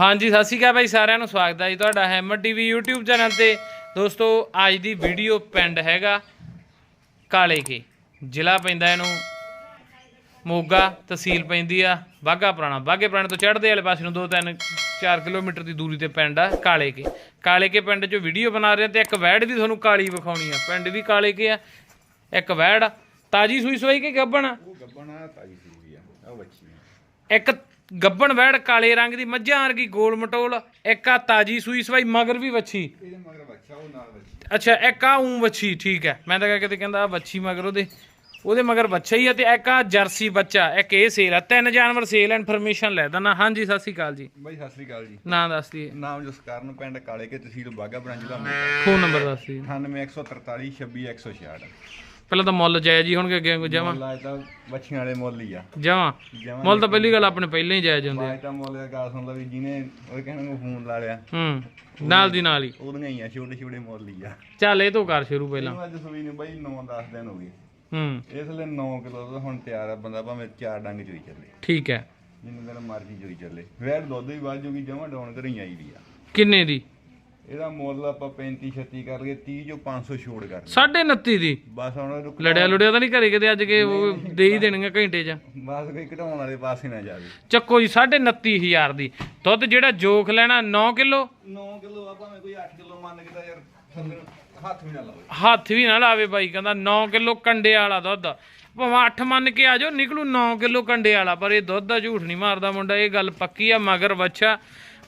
ਹਾਂਜੀ ਸਤਿ ਸ਼੍ਰੀ ਅਕਾਲ ਭਾਈ ਸਾਰਿਆਂ ਨੂੰ ਸਵਾਗਤ ਹੈ ਜੀ ਤੁਹਾਡਾ ਹੈਮਰ ਟੀਵੀ YouTube ਚੈਨਲ ਤੇ। ਦੋਸਤੋ ਅੱਜ ਦੀ ਵੀਡੀਓ ਪਿੰਡ ਹੈਗਾ ਕਾਲੇ ਕੇ। ਜ਼ਿਲ੍ਹਾ ਪੈਂਦਾ ਇਹਨੂੰ ਮੋਗਾ ਤਹਿਸੀਲ ਪੈਂਦੀ ਆ ਬਾਗਾ ਪੁਰਾਣਾ। ਬਾਗੇ ਪੁਰਾਣੇ ਤੋਂ ਚੜ੍ਹਦੇ ਵਾਲੇ ਪਾਸੇ ਨੂੰ 2-3 4 ਕਿਲੋਮੀਟਰ ਦੀ ਦੂਰੀ ਤੇ ਪਿੰਡ ਆ ਕਾਲੇ ਕੇ। ਕਾਲੇ ਕੇ ਪਿੰਡ 'ਚੋਂ ਵੀਡੀਓ ਬਣਾ ਰਹੇ ਆ ਤੇ ਇੱਕ ਵੈੜ ਵੀ ਤੁਹਾਨੂੰ ਕਾਲੀ ਵਿਖਾਉਣੀ ਆ। ਪਿੰਡ ਵੀ ਕਾਲੇ ਕੇ ਆ ਇੱਕ ਵੈੜ। ਆ। ਤਾਜੀ ਸੂਈ ਸਵਾਈ ਕੇ ਗੱਬਣ? ਆ ਉਹ ਗੱਬਣਾ ਤਾਜੀ ਸੂਈ ਆ ਉਹ ਬੱਚੀ ਆ। ਇੱਕ ਗੱਬਣ ਵੈੜ ਕਾਲੇ ਰੰਗ ਦੀ ਮੱਝਾਂ ਵਰਗੀ ਗੋਲ ਮਟੋਲ ਇੱਕ ਆ ਤਾਜੀ ਸੂਈ ਸਵਾਈ ਮਗਰ ਵੀ ਵੱਛੀ। ਇਹਦੇ ਮਗਰ ਬੱਚਾ ਉਹ ਨਾਲ ਬੱਚੀ ਅੱਛਾ ਇੱਕ ਆ ਉਂ ਵੱਛੀ ਠੀਕ ਹੈ। ਮੈਂ ਤਾਂ ਕਿਹਾ ਕਿਤੇ ਕਹਿੰਦਾ ਵੱਛੀ ਮਗਰ ਉਹਦੇ ਉਹਦੇ ਮਗਰ ਬੱਚਾ ਹੀ ਆ ਤੇ ਇੱਕ ਆ ਜਰਸੀ ਬੱਚਾ ਇੱਕ ਇਹ ਸੇਲ ਆ। ਤਿੰਨ ਜਾਨਵਰ ਸੇਲ ਇਨਫੋਰਮੇਸ਼ਨ ਲੈ ਦਣਾ ਹਾਂਜੀ ਸਤਿ ਸ਼੍ਰੀ ਅਕਾਲ ਜੀ। ਬਾਈ ਸਤਿ ਸ੍ਰੀ ਅਕਾਲ ਜੀ। ਨਾਂ ਦੱਸ ਦਈਏ। ਨਾਮ ਜਸਕਰਨ ਪਿੰਡ ਕਾਲੇ ਕੇ ਤਹਿਸੀਲ Bagha branch Moga phone number ਦੱਸ ਦਈਏ। 98143 26166 ਪਹਿਲਾਂ ਤਾਂ ਮੁੱਲ ਜਾਇਜ਼ ਹੀ ਹੋਣਗੇ ਅੱਗੇ ਜਮਾ। ਮੁੱਲ ਅੱਜ ਤਾਂ ਬੱਚੀਆਂ ਵਾਲੇ ਮੁੱਲ ਹੀ ਆ। ਜਮਾ। ਜਮਾਂ ਮੁੱਲ ਤਾਂ ਪਹਿਲੀ ਗੱਲ ਆਪਣੇ ਪਹਿਲਾਂ ਹੀ ਜਾਇਜ਼ ਹੁੰਦੇ ਆ। ਬਾਈ ਤਾਂ ਮੁੱਲ ਦਾ ਗੱਲ ਸੁਣ ਲਾ ਵੀ ਜਿਹਨੇ ਉਹ ਕਹਿੰਦੇ ਨੂੰ ਫੋਨ ਲਾ ਲਿਆ। ਹੂੰ ਨਾਲ ਦੀ ਨਾਲ ਹੀ। ਉਹਦੀਆਂ ਹੀ ਆ ਛੋਟੇ ਛੋਟੇ ਮੁੱਲ ਹੀ ਆ। ਚੱਲ ਇਹ ਤੋਂ ਕਰ ਸ਼ੁਰੂ ਪਹਿਲਾਂ। ਇਹਨੂੰ ਅੱਜ ਸੂਈ ਨੂੰ ਬਾਈ 9-10 ਦਿਨ ਹੋ ਗਏ। ਹੂੰ। ਇਸ ਲਈ 9 ਕਿਲੋ ਦਾ ਹੁਣ ਤਿਆਰ ਆ ਬੰਦਾ ਭਾਵੇਂ ਚਾਰ ਡੰਗ ਚੋਈ ਚੱਲੇ। ਠੀਕ ਹੈ। ਜਿੰਨੇ ਦਿਨ ਮਰਜ਼ੀ ਚੋਈ ਚੱਲੇ। ਵੈਰ ਦੁੱਧ ਵੀ ਵੱਧ ਜੂਗੀ ਜਮਾ ਡਾਉਣ ਕਰੀ ਆਈ ਦੀ ਆ। ਕਿੰਨੇ ਦੀ? ਇਹਦਾ ਮੁੱਲ ਆਪਾਂ 35 36 ਕਰ ਲਈਏ 30 ਜੋ 500 ਛੋੜ ਕਰ ਲਈ ਸਾਢੇ 29 ਦੀ? ਬਸ ਹੁਣ ਰੁਕ ਲੜਿਆ ਲੁੜਿਆ ਤਾਂ ਨਹੀਂ ਘਰੇ ਕਿਤੇ ਅੱਜ ਕੇ ਉਹ ਦੇ ਹੀ ਦੇਣਗੇ ਘੰਟੇ 'ਚ। ਬਸ ਕੋਈ ਘਟਾਉਣ ਵਾਲੇ ਪਾਸੇ ਨਾ ਜਾਵੇ। ਚੱਕੋ ਜੀ ਸਾਢੇ 29000 ਦੀ। ਦੁੱਧ ਜਿਹੜਾ ਜੋਖ ਲੈਣਾ 9 ਕਿਲੋ? 9 ਕਿਲੋ ਆਪਾਂ ਮੈਂ ਕੋਈ 8 ਕਿਲੋ ਮੰਨ ਕੇ ਤਾਂ ਯਾਰ ਥੱਲੇ ਹੱਥ ਵੀ ਨਾ ਲਾਵੇ। ਹੱਥ ਵੀ ਨਾ ਲਾਵੇ ਬਾਈ ਕਹਿੰਦਾ 9 ਕਿਲੋ ਕੰਡੇ ਵਾਲਾ ਦੁੱਧ। ਭਾਵੇਂ 8 ਮੰਨ ਕੇ ਆ ਜਾਓ ਨਿਕਲੂ 9 ਕਿਲੋ ਕੰਡੇ ਵਾਲਾ ਪਰ ਇਹ ਦੁੱਧ ਦਾ ਝੂਠ ਨਹੀਂ ਮਾਰਦਾ ਮੁੰਡਾ ਇਹ ਗੱਲ ਪੱਕੀ ਆ ਮਗਰ ਬੱਚਾ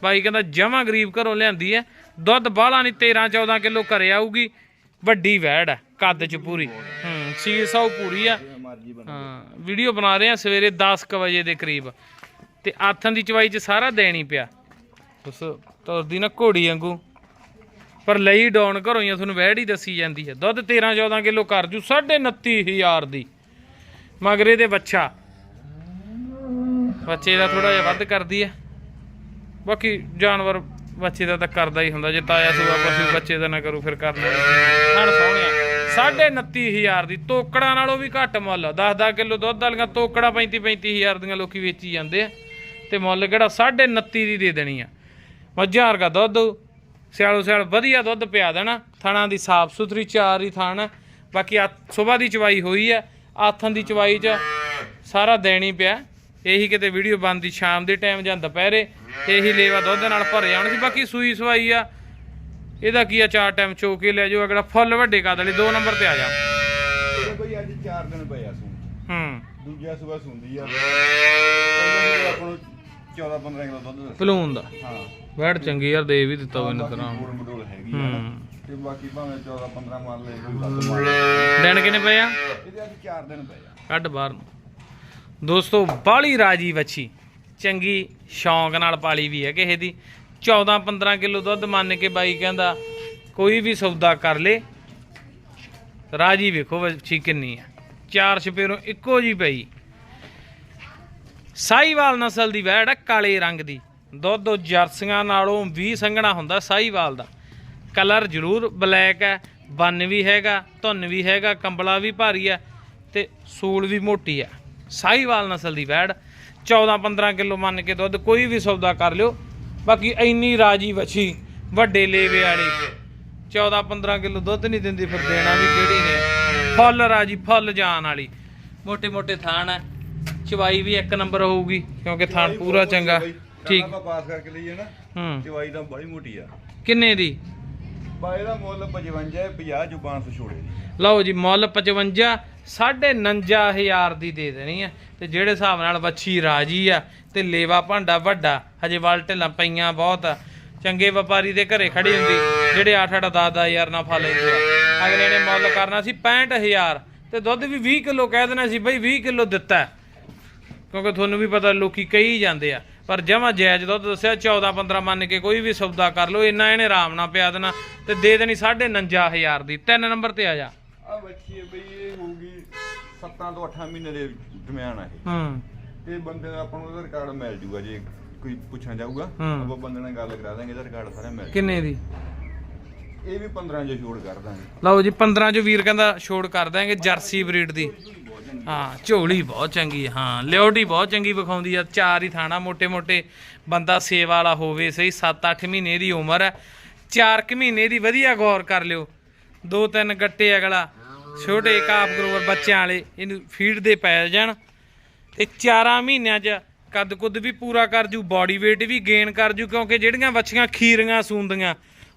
ਬਾਈ ਕਹਿੰਦਾ ਜਮਾ ਗਰੀਬ ਘਰੋਂ ਲਿਆਂਦੀ ਐ। ਦੁੱਧ ਬਾਹਲਾ ਨਹੀਂ 13 14 ਕਿਲੋ ਘਰੇ ਆਊਗੀ। ਵੱਡੀ ਵੈੜ ਹੈ ਕੱਦ ਚ ਪੂਰੀ। ਹੂੰ ਸੀਲ ਸੌ ਪੂਰੀ ਆ ਹਾਂ, ਵੀਡੀਓ ਬਣਾ ਰਹੇ ਆ ਸਵੇਰੇ 10:00 ਵਜੇ ਦੇ ਕਰੀਬ। ਤੇ ਆਥਣ ਦੀ ਚਵਾਈ ਚ ਸਾਰਾ ਦੇਣੀ ਪਿਆ। ਉਸ ਤੁਰਦੀ ਨਾ ਘੋੜੀ ਵਾਂਗੂ। ਪਰ ਲਈ ਡਾਊਨ ਘਰੋਂ ਹੀ ਤੁਹਾਨੂੰ ਵਹਿੜ ਹੀ ਦੱਸੀ ਜਾਂਦੀ ਹੈ ਦੁੱਧ 13 14 ਕਿਲੋ ਕਰ ਜੂ 29500 ਦੀ। ਮਗਰੇ ਦੇ ਬੱਚਾ। ਬੱਚੇ ਦਾ ਥੋੜਾ ਜਿਹਾ ਵੱਧ ਕਰਦੀ ਹੈ ਬਾਕੀ ਜਾਨਵਰ ਬੱਚੇ ਦਾ ਤਾਂ ਕਰਦਾ ਹੀ ਹੁੰਦਾ, ਜੇ ਤਾਇਆ ਸੂਆ ਪਸ਼ੂ ਬੱਚੇ ਦਾ ਨਾ ਕਰੂ, ਫਿਰ ਕਰਨਾ ਹਣ ਸੋਹਣਿਆ 29500 ਦੀ ਤੋਕੜਾਂ ਨਾਲੋਂ ਵੀ ਘੱਟ ਮੁੱਲ 10-10 ਕਿਲੋ ਦੁੱਧ ਵਾਲੀਆਂ ਤੋਕੜਾਂ 35-35000 ਦੀਆਂ ਲੋਕੀ ਵੇਚੀ ਜਾਂਦੇ ਆ। ਤੇ ਮੁੱਲ ਕਿਹੜਾ 2.5 ਦੀ ਦੇ ਦੇਣੀ ਆ। ਮੱਝਾਂ ਵਰਗਾ ਦੁੱਧ, ਸਿਆਲੋ ਸਿਆਲ ਵਧੀਆ ਦੁੱਧ ਪਿਆ ਦੇਣਾ। ਥਣਾ ਦੀ ਸਾਫ਼ ਸੁਥਰੀ ਚਾਰ ਹੀ ਥਾਣ ਬਾਕੀ ਆ ਸਵੇਰ ਦੀ ਚਵਾਈ ਹੋਈ ਆ, ਆਥਣ ਦੀ ਚਵਾਈ ਚ ਸਾਰਾ ਦੇਣੀ ਪਿਆ। ਇਹੀ ਕਿਤੇ ਵੀਡੀਓ ਬਣਦੀ ਸ਼ਾਮ ਦੇ ਟਾਈਮ ਜਾਂ ਦੁਪਹਿਰੇ ਇਹੀ ਲੇਵਾ ਦੁੱਧ ਨਾਲ ਭਰ ਜਾਣ ਸੀ ਬਾਕੀ ਸੂਈ ਸਵਾਈ ਆ। ਇਹਦਾ ਕੀ ਆ ਚਾਰ ਟਾਈਮ ਚੋ ਕੇ ਲੈ ਜਾਓ ਅਗਲਾ ਫੁੱਲ ਵੱਡੇ ਕਦ ਵਾਲੀ ਦੋ ਨੰਬਰ ਤੇ ਆ ਜਾ। ਇਹਦੇ ਕੋਈ ਅੱਜ 4 ਦਿਨ ਪਏ ਆ ਸੂਣ ਹੂੰ। ਦੂਜਾ ਸੂਆ ਸੁੰਦੀ ਆ। ਪਹਿਲਾਂ ਆਪਾਂ ਨੂੰ 14 15 ਕਿਲੋ ਦੁੱਧ ਪਲੂਨ ਦਾ। ਹਾਂ। ਵੈੜ ਚੰਗੀ ਯਾਰ ਦੇ ਵੀ ਦਿੱਤਾ ਉਹਨੇ ਤਰ੍ਹਾਂ ਮੋੜ ਮਡੋਲ ਹੈਗੀ ਆ। ਨਾ। ਹੂੰ। ਤੇ ਬਾਕੀ ਭਾਵੇਂ 14 15 ਮੰਨ ਲੈ ਦਿਨ ਕਿੰਨੇ ਪਏ ਆ? ਇਹਦੇ ਅੱਜ 4 ਦਿਨ ਪਏ ਆ। ਕੱਢ ਬਾਹਰ ਨੂੰ। ਦੋਸਤੋ, ਬਾਲੀ ਰਾਜੀ ਵੱਛੀ। ਚੰਗੀ ਸ਼ੌਂਕ ਨਾਲ ਪਾਲੀ ਵੀ ਹੈ ਕਿਸੇ ਦੀ। 14 15 ਕਿਲੋ ਦੁੱਧ ਮੰਨ ਕੇ ਬਾਈ ਕਹਿੰਦਾ, ਕੋਈ ਵੀ ਸੌਦਾ ਕਰ ਲੇ। ਰਾਜੀ ਵੇਖੋ ਵੱਛੀ ਕਿੰਨੀ ਹੈ। ਚਾਰ ਛਪੇਰੋਂ ਇੱਕੋ ਜੀ ਪਈ। ਸਾਈਵਾਲ ਨਸਲ ਦੀ ਵੈੜ ਹੈ, ਕਾਲੇ ਰੰਗ ਦੀ। ਦੁੱਧ ਜਰਸੀਆਂ ਨਾਲੋਂ ਵੀ ਸੰਘਣਾ ਹੁੰਦਾ ਸਾਈਵਾਲ ਦਾ। ਕਲਰ ਜ਼ਰੂਰ ਬਲੈਕ ਹੈ, ਬੰਨ ਵੀ ਹੈਗਾ, ਧੁੰਨ ਵੀ ਹੈਗਾ, ਕੰਬਲਾ ਵੀ ਭਾਰੀ ਹੈ ਤੇ ਸੂਲ ਵੀ ਮੋਟੀ ਹੈ। ਸਾਹੀਵਾਲ ਨਸਲ ਦੀ ਵੈੜ 14-15 ਕਿਲੋ ਮੰਨ ਕੇ ਦੁੱਧ ਕੋਈ ਵੀ ਸੌਦਾ ਕਰ ਲਿਓ। ਬਾਕੀ ਇੰਨੀ ਰਾਜੀ ਵਛੀ ਵੱਡੇ ਲੇਵੇ ਵਾਲੀ। 14-15 ਕਿਲੋ ਦੁੱਧ ਨਹੀਂ ਦਿੰਦੀ ਫਿਰ ਦੇਣਾ ਵੀ ਕਿਹੜੀ ਨੇ? ਫੁੱਲ ਰਾਜੀ ਫੁੱਲ ਜਾਣ ਵਾਲੀ। ਮੋਟੇ ਮੋਟੇ ਥਾਣ ਹੈ। ਚਵਾਈ ਵੀ ਇੱਕ ਨੰਬਰ ਹੋਊਗੀ ਕਿਉਂਕਿ ਥਾਣ ਪੂਰਾ ਚੰਗਾ। ਠੀਕ। ਪਾਸ ਕਰਕੇ ਲਈ ਹੈ। ਨਾ ਚਵਾਈ ਤਾਂ ਬੜੀ ਮੋਟੀ ਆ। ਕਿੰਨੇ ਦੀ? ਬਾਈ ਦਾ ਮੁੱਲ 55 50 ਜੋ 500 ਛੋੜੇ ਲਓ ਜੀ, ਮੁੱਲ 55 49500 ਦੀ ਦੇ ਦੇਣੀ ਆ। ਤੇ ਜਿਹੜੇ ਹਿਸਾਬ ਨਾਲ ਵੱਛੀ ਰਾਜੀ ਆ, ਤੇ ਲੇਵਾ ਭਾਂਡਾ ਵੱਡਾ, ਹਜੇ ਵਲ ਢਿੱਲਾਂ ਪਈਆਂ ਬਹੁਤ ਆ। ਚੰਗੇ ਵਪਾਰੀ ਦੇ ਘਰੇ ਖੜੀ ਹੁੰਦੀ, ਜਿਹੜੇ 8 8 10 10000 ਨਾ ਫਾ ਲੈਂਦੇ ਆ। ਅਗਲੇ ਨੇ ਮੁੱਲ ਕਰਨਾ ਸੀ 65000 ਤੇ ਦੁੱਧ ਵੀ 20 ਕਿਲੋ ਕਹਿ ਦੇਣਾ ਸੀ, ਬਈ 20 ਕਿਲੋ ਦਿੱਤਾ। ਕਿਉਂਕਿ ਤੁਹਾਨੂੰ ਵੀ ਪਤਾ, ਲੋਕੀ ਕਹੀ ਜਾਂਦੇ ਆ। ਪਰ ਜਮਾ ਜਾਇਜ਼ ਦੁੱਧ ਦੱਸਿਆ 14 15 ਮੰਨ ਕੇ ਕੋਈ ਵੀ ਸੌਦਾ ਕਰ ਲਓ ਇੰਨਾ ਇਹਨੇ ਆਰਾਮ ਨਾਲ ਪਿਆ ਦੇਣਾ ਤੇ ਦੇ ਦੇਣੀ 49500 ਦੀ। ਤਿੰਨ ਨੰਬਰ ਤੇ ਆ ਜਾ। ਆ ਬੱਚੀ ਬਈ ਇਹ ਹੋਊਗੀ 7 ਤੋਂ 8 ਮਹੀਨੇ ਦੇ ਦਰਮਿਆਨ ਆ ਇਹ। ਹੂੰ। ਤੇ ਬੰਦੇ ਦਾ ਆਪਾਂ ਨੂੰ ਉਹਦਾ ਰਿਕਾਰਡ ਮਿਲ ਜੂਗਾ ਜੇ ਕੋਈ ਪੁੱਛਣਾ ਜਾਊਗਾ ਹੂੰ। ਆਪਾਂ ਬੰਦੇ ਨਾਲ ਗੱਲ ਕਰਾ ਦਾਂਗੇ ਇਹਦਾ ਰਿਕਾਰਡ ਸਾਰਾ ਮਿਲ ਕਿੰਨੇ ਦੀ। ਇਹ ਵੀ 15 ਜੋ ਛੋੜ ਕਰ ਦਾਂਗੇ। ਲਓ ਜੀ 15 ਚ ਵੀਰ ਕਹਿੰਦਾ ਛੋੜ ਕਰ ਦਾਂਗੇ ਜਰਸੀ ਬਰੀਡ ਦੀ। ਚੰਗੀ। ਹਾਂ, ਝੋਲੀ ਬਹੁਤ ਚੰਗੀ ਹਾਂ ਲਿਓਡੀ ਬਹੁਤ ਚੰਗੀ ਵਿਖਾਉਂਦੀ ਆ, ਚਾਰ ਹੀ ਥਾਣਾ, ਮੋٹے-ਮੋٹے ਬੰਦਾ ਸੇਵਾ ਵਾਲਾ ਹੋਵੇ, ਸਹੀ 7-8 ਮਹੀਨੇ ਦੀ ਉਮਰ ਹੈ ਚਾਰ ਕਿ ਮਹੀਨੇ ਦੀ ਵਧੀਆ ਗੌਰ ਕਰ ਲਿਓ। ਦੋ ਤਿੰਨ ਗੱਟੇ ਅਗਲਾ, ਛੋਟੇ ਕਾਫ ਗਰੋਵਰ ਬੱਚਿਆਂ ਵਾਲੇ, ਇਹਨੂੰ ਫੀਡ ਦੇ ਪੈ ਜਾਣ। ਤੇ ਚਾਰਾਂ ਮਹੀਨਿਆਂ 'ਚ ਕੱਦ ਕੁੱਦ ਵੀ ਪੂਰਾ ਕਰ ਜੂ ਬਾਡੀ weight ਵੀ ਗੇਨ ਕਰ ਜੂ, ਕਿਉਂਕਿ ਜਿਹੜੀਆਂ ਬੱਚੀਆਂ ਖੀਰੀਆਂ ਸੂੰਦੀਆਂ,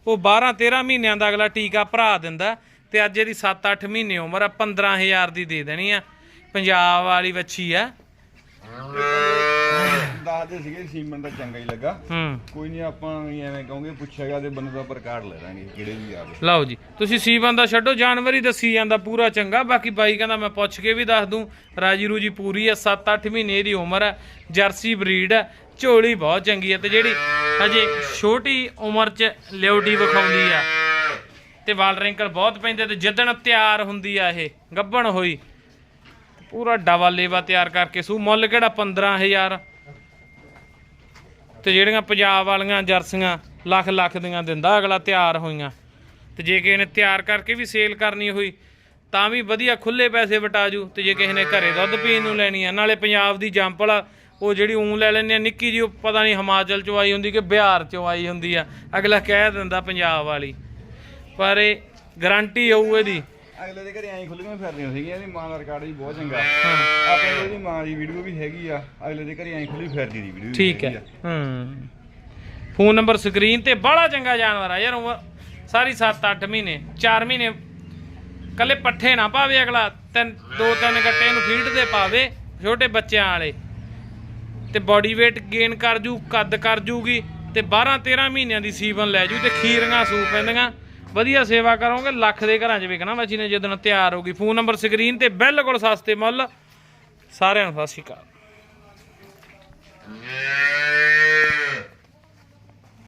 ਉਹ 12 13 ਮਹੀਨਿਆਂ ਦਾ ਅਗਲਾ ਟੀਕਾ ਭਰਾ ਦਿੰਦਾ। ਤੇ ਅੱਜ ਇਹਦੀ 7-8 ਮਹੀਨੇ ਉਮਰ ਆ 15000 ਦੀ ਦੇ ਦੇਣੀ ਆ। ਪੰਜਾਬ ਵਾਲੀ ਵੱਛੀ ਆ। ਦੱਸਦੇ ਸੀਗੇ ਸੀਮਨ ਦਾ ਚੰਗਾ ਹੀ ਲੱਗਾ। ਹੂੰ। ਕੋਈ ਨਹੀਂ ਆਪਾਂ ਵੀ ਐਵੇਂ ਕਹੋਗੇ ਪੁੱਛੇਗਾ ਤੇ ਬੰਦੇ ਦਾ ਪਰ ਕਾਰਡ ਲੈ ਲਾਂਗੇ ਕਿਹੜੇ ਵੀ ਆਵੇ। ਲਓ ਜੀ ਤੁਸੀਂ ਸੀਵਨ ਦਾ ਛੱਡੋ ਜਾਨਵਰ ਹੀ ਦੱਸੀ ਜਾਂਦਾ ਪੂਰਾ ਚੰਗਾ ਬਾਕੀ ਬਾਈ ਕਹਿੰਦਾ ਮੈਂ ਪੁੱਛ ਕੇ ਵੀ ਦੱਸ ਦੂੰ। ਰਾਜੀ ਰੂਜੀ ਪੂਰੀ ਆ 7-8 ਮਹੀਨੇ ਦੀ ਉਮਰ ਹੈ ਜਰਸੀ ਬਰੀਡ ਹੈ ਝੋਲੀ ਬਹੁਤ ਚੰਗੀ ਹੈ ਤੇ ਜਿਹੜੀ ਹਜੇ ਛੋਟੀ ਉਮਰ 'ਚ ਲਿਓਡੀ ਵਿਖਾਉਂਦੀ ਆ। ਤੇ ਵਾਲ ਰਿੰਕਲ ਬਹੁਤ ਪੈਂਦੇ ਤੇ ਜਿੱਦਣ ਤਿਆਰ ਹੁੰਦੀ ਆ ਇਹ ਗੱਭਣ ਹੋਈ। ਪੂਰਾ ਡਬਲ ਲੇਵਾ ਤਿਆਰ ਕਰਕੇ ਸੂ। ਮੁੱਲ ਕਿਹੜਾ? 15000 ਤੇ ਜਿਹੜੀਆਂ ਪੰਜਾਬ ਵਾਲੀਆਂ ਜਰਸੀਆਂ ਲੱਖ ਲੱਖ ਦੀਆਂ ਦਿੰਦਾ, ਅਗਲਾ ਤਿਆਰ ਹੋਈਆਂ। ਤੇ ਜੇ ਕਿਸੇ ਨੇ ਤਿਆਰ ਕਰਕੇ ਵੀ ਸੇਲ ਕਰਨੀ ਹੋਈ, ਤਾਂ ਵੀ ਵਧੀਆ ਖੁੱਲੇ ਪੈਸੇ ਵਟਾਜੂ। ਤੇ ਜੇ ਕਿਸੇ ਨੇ ਘਰੇ ਦੁੱਧ ਪੀਣ ਨੂੰ ਲੈਣੀ ਆ, ਨਾਲੇ ਪੰਜਾਬ ਦੀ ਜੰਪਲ ਆ ਉਹ ਜਿਹੜੀ ਊਂ ਲੈ ਲੈਂਦੇ ਆ, ਨਿੱਕੀ ਜੀ ਉਹ ਪਤਾ ਨਹੀਂ ਹਿਮਾਚਲ ਚੋਂ ਆਈ ਹੁੰਦੀ ਕਿ ਬਿਹਾਰ ਚੋਂ ਆਈ ਹੁੰਦੀ ਆ। ਅਗਲਾ ਕਹਿ ਦਿੰਦਾ ਪੰਜਾਬ ਵਾਲੀ। ਪਰ ਇਹ ਗਾਰੰਟੀ ਹੋਊ ਇਹਦੀ। ਅਗਲੇ ਦੇ ਘਰੇ ਐਂ ਖੁੱਲੀਆਂ ਫਿਰਦੀਆਂ ਸੀਗੀਆਂ ਇਹਦੀ ਮਾਂ ਦਾ ਰਿਕਾਰਡ ਵੀ ਬਹੁਤ ਚੰਗਾ। ਹਾਂ। ਆਪਣੇ ਕੋਲ ਇਹਦੀ ਮਾਂ ਦੀ ਵੀਡੀਓ ਵੀ ਹੈਗੀ ਆ ਅਗਲੇ ਦੇ ਘਰੇ ਐਂ ਖੁੱਲੀ ਫਿਰਦੀ ਦੀ ਵੀਡੀਓ ਠੀਕ ਹੈ। ਹੂੰ। ਫੋਨ ਨੰਬਰ ਸਕਰੀਨ ਤੇ ਬੜਾ ਚੰਗਾ ਜਾਨਵਰ ਆ ਯਾਰ ਉਮਰ ਸਾਰੀ 7-8 ਮਹੀਨੇ 4 ਮਹੀਨੇ। ਕੱਲੇ ਪੱਠੇ ਨਾ ਪਾਵੇ ਅਗਲਾ ਤਿੰਨ ਦੋ ਤਿੰਨ ਗੱਟੇ ਨੂੰ ਫੀਡ ਦੇ ਪਾਵੇ ਛੋਟੇ ਬੱਚਿਆਂ ਵਾਲੇ। ਤੇ ਬਾਡੀ weight ਗੇਨ ਕਰ ਜੂ ਕੱਦ ਕਰ ਜੂਗੀ ਤੇ 12 13 ਮਹੀਨਿਆਂ ਦੀ ਸੀਵਨ ਲੈ ਜੂ ਤੇ ਖੀਰੀਆਂ ਸੂ ਪੈਂਦੀਆਂ। ਵਧੀਆ ਸੇਵਾ ਕਰੋਗੇ, ਲੱਖ ਦੇ ਘਰਾਂ 'ਚ ਵਿਕਣਾ ਬੱਚੀ ਨੇ, ਜਦੋਂ ਤਿਆਰ ਹੋਗੀ ਫੋਨ ਨੰਬਰ ਸਕਰੀਨ ਤੇ ਬਿਲਕੁਲ ਸਸਤੇ ਮੁੱਲ। ਸਾਰਿਆਂ ਨੂੰ ਸਤਿ ਸ਼੍ਰੀ ਅਕਾਲ।